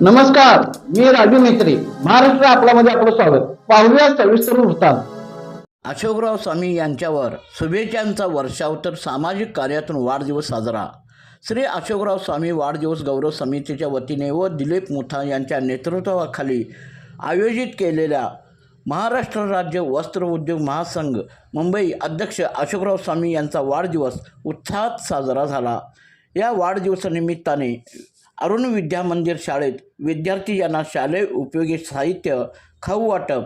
नमस्कार मी राजू मेत्री महाराष्ट्र आपल्यामध्ये आपलं स्वागत. पाहूया सविस्तर वृत्तांत. अशोकराव स्वामी यांच्यावर शुभेच्छांचा वर्षाव तर सामाजिक कार्यातून वाढदिवस साजरा. श्री अशोकराव स्वामी वाढदिवस गौरव समितीच्या वतीने व दिलीप मुथा यांच्या नेतृत्वाखाली आयोजित केलेल्या महाराष्ट्र राज्य वस्त्र उद्योग महासंघ मुंबई अध्यक्ष अशोकराव स्वामी यांचा वाढदिवस उत्साहात साजरा झाला. या वाढदिवसानिमित्ताने अरुण विद्या मंदिर शाळेत विद्यार्थी यांना शालेय उपयोगी साहित्य खाऊ वाटप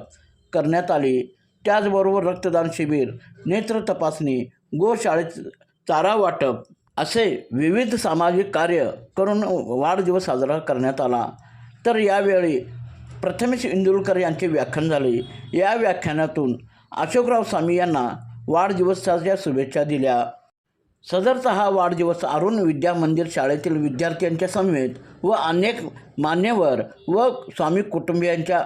करण्यात आले. त्याचबरोबर रक्तदान शिबिर नेत्र तपासणी गोशाळेत चारा वाटप असे विविध सामाजिक कार्य करून वाढदिवस साजरा करण्यात आला. तर यावेळी प्रथमेश इंदुलकर यांचे व्याख्यान झाले. या व्याख्यानातून अशोकराव स्वामी यांना वाढदिवसाच्या शुभेच्छा दिल्या. सदरचा हा वाढदिवस अरुण विद्या मंदिर शाळेतील विद्यार्थ्यांच्या समेत व अनेक मान्यवर व स्वामी कुटुंबियांच्या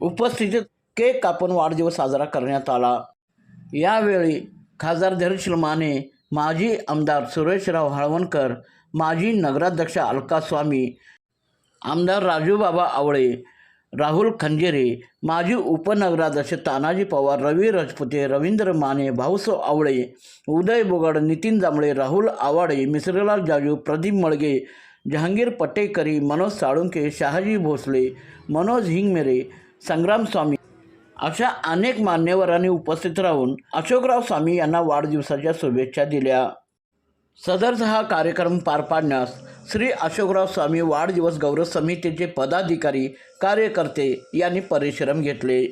उपस्थितीत केक कापून वाढदिवस साजरा करण्यात आला. यावेळी खासदार धैर्यशील माने माजी आमदार सुरेशराव हळवणकर माजी नगराध्यक्ष अलका स्वामी आमदार राजूबाबा आवळे राहुल खंजेरे माजी उपनगराध्यक्ष तानाजी पवार रवी राजपुते रवींद्र माने भाऊसाव आवळे उदय बोगाड नितीन जांभळे राहुल आवाडे मिश्रलाल जाजू प्रदीप मळगे जहांगीर पटेकरी मनोज साळुंके शहाजी भोसले मनोज हिंगमेरे संग्राम स्वामी अशा अनेक मान्यवरांनी उपस्थित राहून अशोकराव स्वामी यांना वाढदिवसाच्या शुभेच्छा दिल्या. सदरचा हा कार्यक्रम पार पाडण्यास श्री अशोकराव स्वामी वाढदिवस गौरव समितीचे पदाधिकारी कार्यकर्ते यांनी परिश्रम घेतले.